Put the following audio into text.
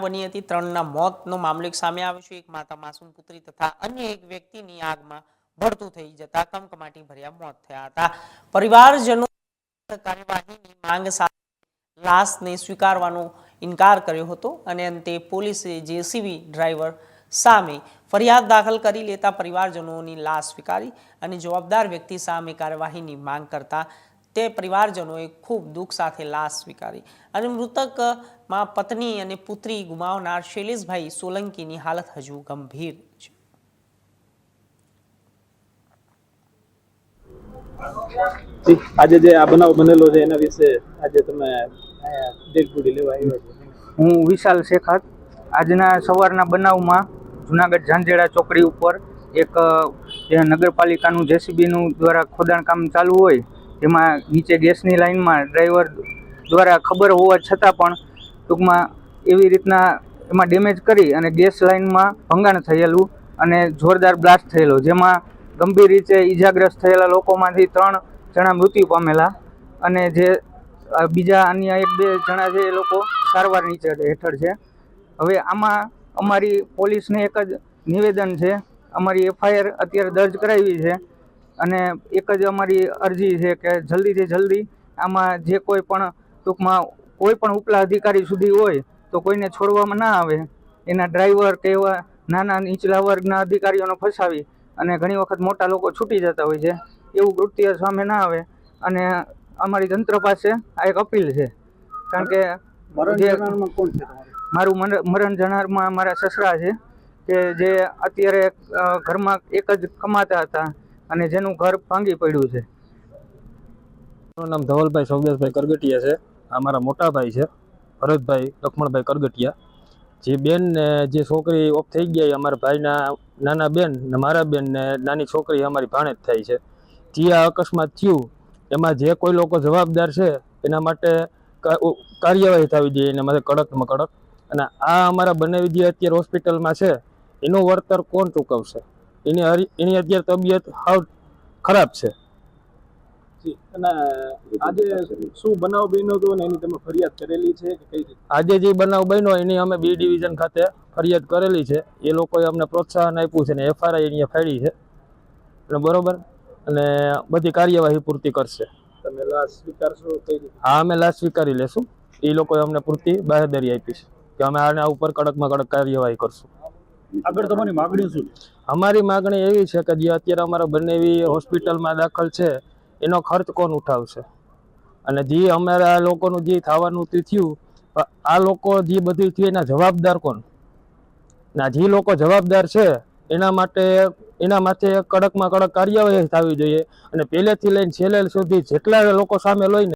બની હતી. ત્રણના મોતનો મામલો સામે આવ્યો છે. એક માતા માસૂમ પુત્રી તથા અન્ય એક વ્યક્તિની આગમાં ભડતું થઈ જતા કમકમાટી ભર્યા મોત થયા હતા. પરિવારજનો કાર્યવાહીની માંગ સાથે લાશને સ્વીકારવાનો ઇનકાર કર્યો હતો અને અંતે પોલીસે જેસીબી ડ્રાઈવર સામે ફરિયાદ દાખલ કરી લેતા પરિવારજનોની લાશ સ્વીકારી અને જવાબદાર વ્યક્તિ સામે કાર્યવાહીની માંગ કરતા તે પરિવારજનોએ ખૂબ દુઃખ સાથે લાશ સ્વીકારી અને મૃતકમાં પત્ની અને પુત્રી ગુમાવનાર શૈલેષભાઈ સોલંકીની હાલત હજુ ગંભીર છે. આજે જે આ બનાવ બનેલો છે એના વિશે આજે તમે ડેડ લેવા આવ્યા છો. હું વિશાલ શેખત આજના સવારના બનાવમાં જુનાગઢ ઝાંઝેડા ચોકડી ઉપર એક નગરપાલિકાનું જેસીબીનું દ્વારા ખોદાણ કામ ચાલુ હોય જેમાં નીચે ગેસની લાઇનમાં ડ્રાઈવર દ્વારા ખબર હોવા છતાં પણ ટૂંકમાં એવી રીતના એમાં ડેમેજ કરી અને ગેસ લાઇનમાં ભંગાણ થયેલું અને જોરદાર બ્લાસ્ટ થયેલો, જેમાં ગંભીર રીતે ઈજાગ્રસ્ત થયેલા લોકોમાંથી ત્રણ જણા મૃત્યુ પામેલા અને જે બીજા અન્ય એક બે જણા છે એ લોકો સારવાર નીચે હેઠળ છે. હવે આમાં અમારી પોલીસને એક જ નિવેદન છે, અમારી એફઆઈઆર અત્યારે દર્જ કરાવી છે. અને એક જ અમારી અરજી છે કે જલ્દીથી જલ્દી આમાં જે કોઈ પણ ટૂંકમાં કોઈ પણ ઉપલા અધિકારી સુધી હોય તો કોઈને છોડવામાં ના આવે. એના ડ્રાઈવર કે એવા નાના નીચલા વર્ગના અધિકારીઓને ફસાવી અને ઘણી વખત મોટા લોકો છૂટી જતા હોય છે. એવું કૃત્ય સામે ના આવે અને અમારી તંત્ર પાસે આ એક અપીલ છે. કારણ કે મર- મરણ જનારમાં મારા સસરા છે કે જે અત્યારે ઘરમાં એક જ કમાતા હતા. અને જેનું ઘર ભાંગી પડ્યું છે. મારું નામ ધવલભાઈ સૌદેશભાઈ કરગટિયા છે. આ મારા મોટા છે. ભરતભાઈ લક્ષ્મણભાઈ કરગટિયા. જે બેન ને જે છોકરી ઓફ થઈ ગયા અમારા ભાઈના નાના બેન ને મારા બેન ને નાની છોકરી અમારી ભાણેજ થાય છે. જે આ અકસ્માત થયું, એમાં જે કોઈ લોકો જવાબદાર છે, એના માટે કાર્યવાહી થવી જોઈએ, એના માટે કડકમાં કડક. અને આ અમારા બંને જે અત્યારે હોસ્પિટલમાં છે. એનું વળતર કોણ ચૂકવશે? એની એની અત્યારે તબિયત હાવ ખરાબ છે. અને આજે શું બનાવ બન્યો હતો એની તમે ફરિયાદ કરેલી છે કે કઈ આજે જે બનાવ બન્યો એની અમે બી ડિવિઝન ખાતે ફરિયાદ કરેલી છે. એ લોકોએ અમને પ્રોત્સાહન આપ્યું છે ને એફઆરઆઈ અહીંયા ફાડી છે. અને બરોબર? અને બધી કાર્યવાહી પૂરતી કરશે. તમે લાશ સ્વીકારશો કઈ હા અમે લાશ સ્વીકારી લેશું. એ લોકોએ અમને પૂરતી બાહેદરી આપી છે કે અમે આના ઉપર કડકમાં કડક કાર્યવાહી કરશું. આગળ તમારી માગણી શું અમારી માગણી એવી છે કે જે અત્યારે અમારા બંને એવી હોસ્પિટલમાં દાખલ છે, એનો ખર્ચ કોણ ઉઠાવશે? અને જે અમારા લોકોનું જે થવાનું તે થયું આ લોકો જે બધું થયું એના જવાબદાર કોણ? ના, જે લોકો જવાબદાર છે, એના માટે, એના માથે કડકમાં કડક કાર્યવાહી થવી જોઈએ અને પહેલેથી લઈને છેલ્લે સુધી જેટલા લોકો સામે લઈને